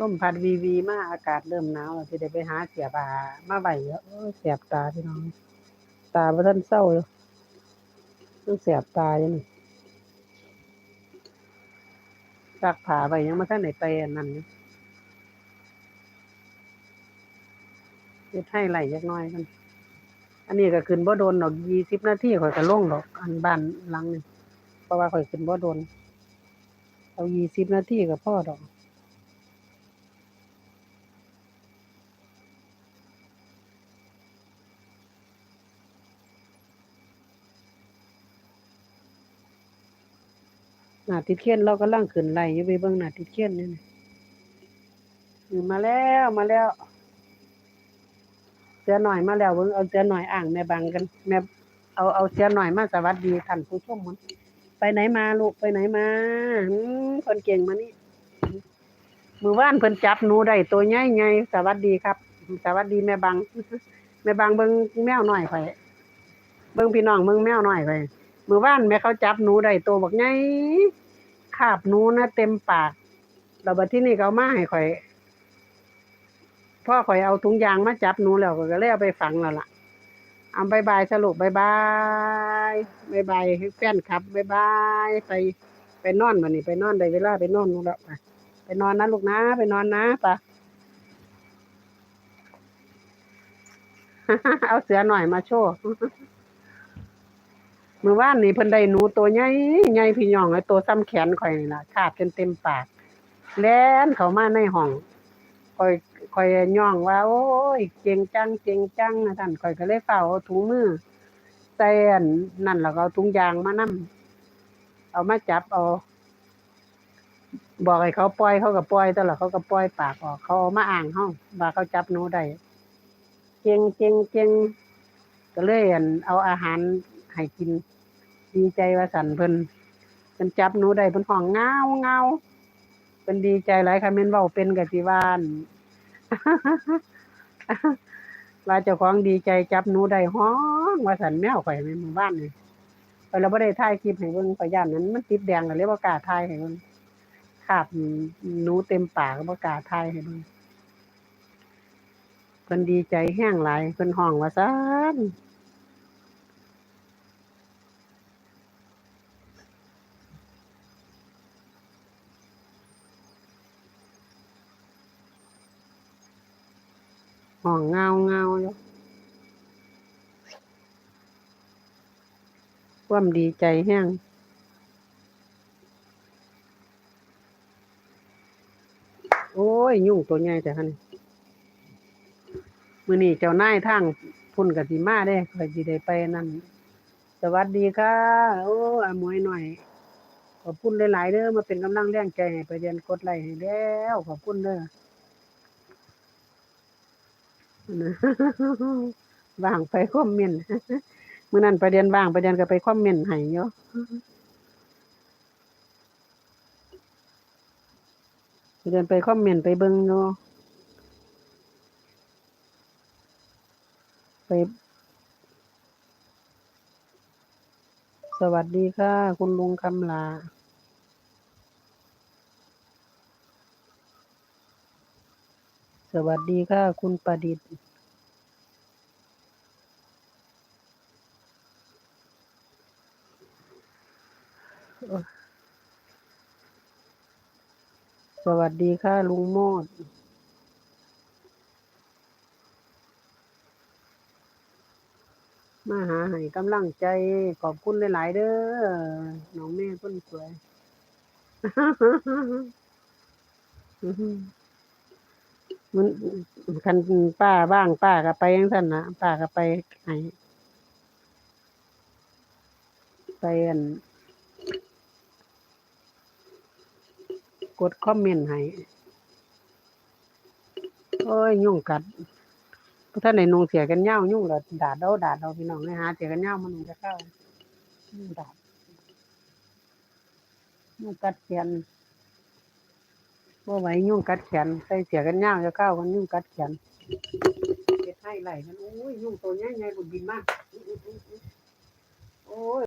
ลมพัดวีวีมาอากาศเริ่มหนาวสิได้ไปหาเสียบามาไว้แล้วโอ้ยบตาพี่น้อง ตาบ่ทันเศร้าอยู่มันแสบตาอยู่นี่ซักผ้าไว้ยังบ่ทันได้ไปอันนั้นอยู่เฮ็ดให้ไหลจักหน่อยกัน อันนี้ก็ขึ้นบ่โดนดอก20นาทีข่อยก็ล่งดอก อันบ้านหลังนี่เพราะว่าข่อยขึ้นบ่โดน เอา20นาทีก็พอดอก หน้าติดเขียนเรากำลังขึ้นไล่อยู่ไปเบิ่งหน้าติดเขียนนี่นะมาแล้วมาแล้วเสือหน่อยมาแล้วเบิ่งเอาเสือหน่อยอ่างแม่บังกันแม่เอาเอาเสือหน่อยมาสวัสดีท่านผู้ชมมันไปไหนมาลูกไปไหนมาคนเก่งมานี่มือว่านเพิ่นจับหนูได้ตัวใหญ่ๆสวัสดีครับ สวัสดีแม่บังแม่บังเบิ่งแมวหน่อยข่อยเบิ่งพี่น้องเบิ่งแมวหน่อยข่อย มือว่านแม่เขาจับหนูได้ตัวบักใหญ่คาบหนูนะเต็มปากแล้วบัดที่นี่เขาเอามาให้ข่อยพ่อข่อยเอาถุงยางมาจับหนูแล้วก็เลยเอาไปฝังแล้วล่ะเอาบายบายสรุปบายบายบายบายแฟนครับบายบายไปไปนอนวันนี้ไปนอนได้เวลาไปนอนนูแล้วไปไปนอนนะลูกนะไปนอนนะปะเอาเสือหน่อยมาโชว์ มื่อวานนี่เพิ่นได้หนูตัวใหญ่ใหญ่พี่น้องไอ้ตัวซ้ำแขนข่อยนี่ล่ะคาบจนเต็มปาก แล่นเข้ามาในห้องข่อยข่อยย่องว่า โอ้ยเก่งจังเก่งจังนะท่านข่อยก็เลยเฝ้าเอาถุงมือใส่อันนั่นแล้วก็เอาถุงยางมานํเอามาจับเอาบอกให้เขาปล่อยเขาก็ปล่อยต่ละเขาก็ปล่อยปากออกเขาเอามาอ่างเฮาว่าเขาจับหนูได้เก่งเก่งเก่งก็เลยอั่นเอาอาหารให้กิน ดีใจว่าสันเพิ่นเพิ่นจับหนูได้เพิ่นห้องเงาเงาเพิ่นดีใจหลายค่ะแม่นเว้าเป็นก็สิว่านว่าเจ้าของดีใจจับหนูได้ห้องว่าสันแมวข่อยในหมู่บ้านนี่ไปแล้วบ่ได้ถ่ายคลิปให้เบิ่งข่อยย่านนั้นมันติดแดงก็เลยบ่กล้าถ่ายให้เบิ่งคาบหนูเต็มปากก็บ่กล้าถ่ายให้เบิ่งเพิ่นดีใจแห้งหลายเพิ่นห้องว่าซั่น ห้องเงาเงาอยู่ความดีใจแห้งโอ้ย ยุ่งตัวใหญ่แต่คันมือนี้เจ้านายทางพุ่นกับสิมาเด้ข่อยสิได้ไปนั่น สวัสดีค่ะ โอ้อามวยหน่อย ขอบคุณหลาย ๆเด้อมาเป็นกำลังแรงใจให้ไปเรียนกดไลค์ให้แล้ว ขอบคุณเด้อ นะว่างไปคอมเมนต์มื้อนั้นประเด็นว่างประเด็นก็ไปคอมเมนต์ให้อยู่ประเด็นไปคอมเมนต์ไปเบิ่งอยู่ไป สวัสดีค่ะ คุณลุงคำลาสวัสดีค่ะ คุณประดิษฐ์ สวัสดีค่ะ ลุงโมด มาหาให้กำลังใจขอบคุณหลายๆเด้อน้องแม่คนสวย มันคันป้าบ้างป้าก็ไปจังซั่นนะป้าก็ไปให้ไปอัน กดคอมเมนต์ให้โอ้ยยุ่งกัดพวกท่านได้นุ่งเสียกันยายุ่งแล้วดาดเอาดาดเอาพี่น้องให้หาเสียกันยามานุ่งจะเข้ายุ่งดาดยุ่งกัดแขนบ่ไหวยุ่งกัดแขนใส่เสียกันยาจะเข้ากันยุ่งกัดแขนเฮ็ดให้ไหลกันโอ้ยยุ่งตัวใหญ่ๆหลุดบินมากโอ้ย